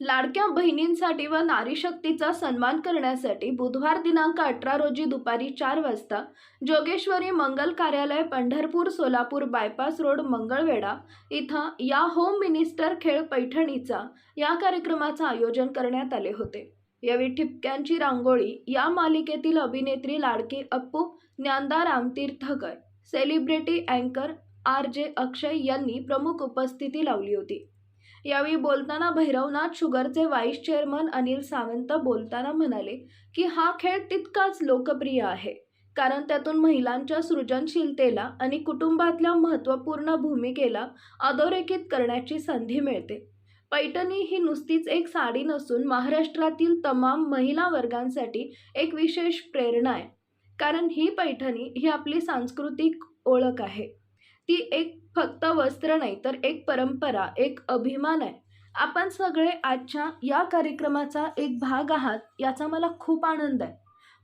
लाडक्या बहिणींसाठी व नारी शक्तीचा सन्मान करण्यासाठी बुधवार दिनांक अठरा रोजी दुपारी चार वाजता जोगेश्वरी मंगल कार्यालय पंढरपूर सोलापूर बायपास रोड मंगळवेढा इथं या होम मिनिस्टर खेळ पैठणीचा या कार्यक्रमाचं आयोजन करण्यात आले होते. यावेळी ठिपक्यांची रांगोळी या मालिकेतील अभिनेत्री लाडके अप्पू ज्ञानदा रामतीर्थकर सेलिब्रिटी अँकर आर जे अक्षय यांनी प्रमुख उपस्थिती लावली होती. यावेळी बोलताना भैरवनाथ शुगरचे व्हाईस चेअरमन अनिल सावंत बोलताना म्हणाले की हा खेळ तितकाच लोकप्रिय आहे. कारण त्यातून महिलांच्या सृजनशीलतेला आणि कुटुंबातल्या महत्त्वपूर्ण भूमिकेला अधोरेखित करण्याची संधी मिळते. पैठणी ही नुसतीच एक साडी नसून महाराष्ट्रातील तमाम महिला वर्गांसाठी एक विशेष प्रेरणा आहे. कारण ही पैठणी ही आपली सांस्कृतिक ओळख आहे. ती एक फक्त वस्त्र नाही तर एक परंपरा एक अभिमान आहे. आपण सगळे आजच्या या कार्यक्रमाचा एक भाग आहात याचा मला खूप आनंद आहे.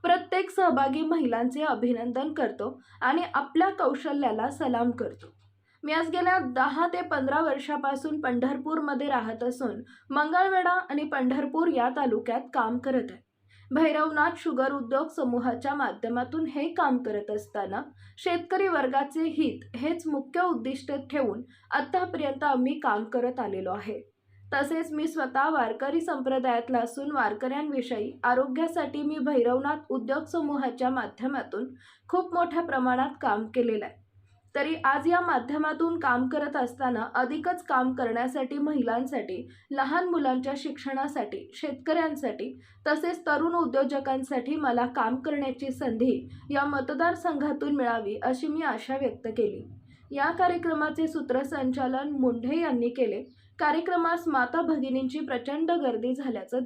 प्रत्येक सहभागी महिलांचे अभिनंदन करतो आणि आपल्या कौशल्याला सलाम करतो. मी आज गेल्या दहा ते पंधरा वर्षापासून पंढरपूरमध्ये राहत असून मंगळवेढा आणि पंढरपूर या तालुक्यात काम करत आहे. भैरवनाथ शुगर उद्योग समूहाच्या माध्यमातून हे काम करत असताना शेतकरी वर्गाचे हित हेच मुख्य उद्दिष्ट ठेवून आत्तापर्यंत आम्ही काम करत आलेलो आहे. तसेच मी स्वतः वारकरी संप्रदायातला असून वारकऱ्यांविषयी आरोग्यासाठी मी भैरवनाथ उद्योग समूहाच्या माध्यमातून खूप मोठ्या प्रमाणात काम केलेलं आहे. तरी आज या माध्यमातून काम करत असताना अधिकच काम करण्यासाठी महिलांसाठी लहान मुलांच्या शिक्षणासाठी शेतकऱ्यांसाठी तसेच तरुण उद्योजकांसाठी मला काम करण्याची संधी या मतदारसंघातून मिळावी अशी मी आशा व्यक्त केली. या कार्यक्रमाचे सूत्रसंचालन मुंढे यांनी केले. कार्यक्रमास माता भगिनींची प्रचंड गर्दी झाल्याचं